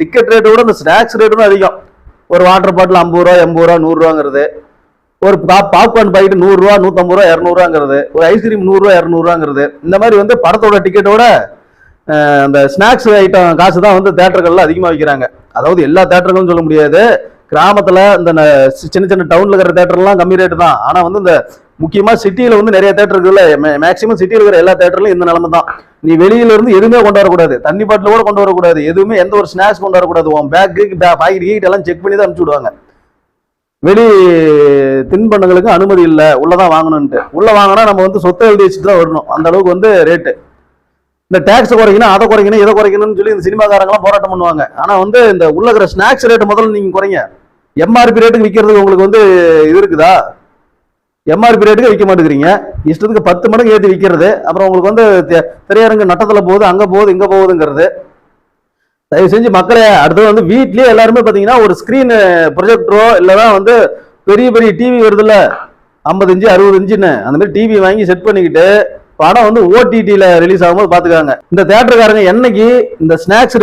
Ticket ரேட்டை விட இந்த ஸ்நாக்ஸ் ரேட்டு தான் அதிகம். ஒரு வாட்டர் பாட்டில் ஐம்பது ரூபா எண்பது ரூபா நூறுரூவாங்கிறது ஒரு பாப்கார்ன் பாக்கெட் நூறுரூவா நூற்றம்பது ரூபா இரநூறுவாங்கிறது ஒரு ஐஸ்கிரீம் நூறுரூவா இரநூறுவாங்கிறது இந்த மாதிரி வந்து படத்தோட டிக்கெட்டோட அந்த ஸ்நாக்ஸ் ஐட்டம் காசு தான் வந்து தேட்டர்கள்ல அதிகமாக வைக்கிறாங்க. அதாவது எல்லா தேட்டர்களும் சொல்ல முடியாது. கிராமத்தில் இந்த சின்ன சின்ன டவுனில் இருக்கிற தேட்டர்லாம் கம்மி ரேட்டு தான். ஆனால் வந்து இந்த முக்கியமாக சிட்டியில வந்து நிறைய தேட்டர் இருக்குல்ல மேக்ஸிமம் சிட்டியில் இருக்கிற எல்லா தேட்டர்லையும் இந்த நிலமை தான். நீ வெளியில இருந்து எதுவுமே கொண்டு வரக்கூடாது. தண்ணி பாட்டில் கூட கொண்டு வரக்கூடாது. எதுவுமே எந்த ஒரு ஸ்நாக்ஸ் கொண்டு வரக்கூடாது. உன் பேக்கு பாக்கெட் கீட் எல்லாம் செக் பண்ணி தான் அனுப்பிச்சு விடுவாங்க. வெளி தின்பண்டங்களுக்கு அனுமதி இல்லை. உள்ளதான் வாங்கணும்ட்டு உள்ளே வாங்கினா நம்ம வந்து சொத்தை எழுதி வச்சுட்டு தான் வரணும். அந்த அளவுக்கு வந்து ரேட்டு இந்த டேக்ஸ் குறைக்கணும் அதை குறைக்கணும் இதை குறைக்கணும்னு சொல்லி இந்த சினிமாக்காரங்களாம் போராட்டம் பண்ணுவாங்க. ஆனால் வந்து இந்த உள்ள இருக்கிற ஸ்நாக்ஸ் ரேட்டு முதல்ல நீங்கள் குறைங்க. எம்ஆர்பி ரேட்டுக்கு விற்கிறதுக்கு உங்களுக்கு வந்து இது இருக்குதா? எம்ஆர்பி ரேட்டுக்கு விற்க மாட்டேங்கிறீங்க. இஷ்டத்துக்கு பத்து மடங்கு ஏற்றி விற்கிறது அப்புறம் உங்களுக்கு வந்து திரையரங்கு நட்டத்தில் போகுது அங்கே போகுது இங்கே போகுதுங்கிறது. தயவு செஞ்சு மக்களே அடுத்தது வந்து வீட்லேயே எல்லாருமே பார்த்தீங்கன்னா ஒரு ஸ்க்ரீன் ப்ரொஜெக்டரோ இல்லைனா வந்து பெரிய பெரிய டிவி வருதுல்ல ஐம்பது இன்ச்சு அறுபது இன்ச்சுன்னு அந்த மாதிரி டிவி வாங்கி செட் பண்ணிக்கிட்டு படம் வந்து ஓடிடியில் ரிலீஸ் ஆகும்போது பார்த்துக்காங்க இந்த தேட்டருக்காரங்க என்னைக்கு இந்த ஸ்நாக்ஸ்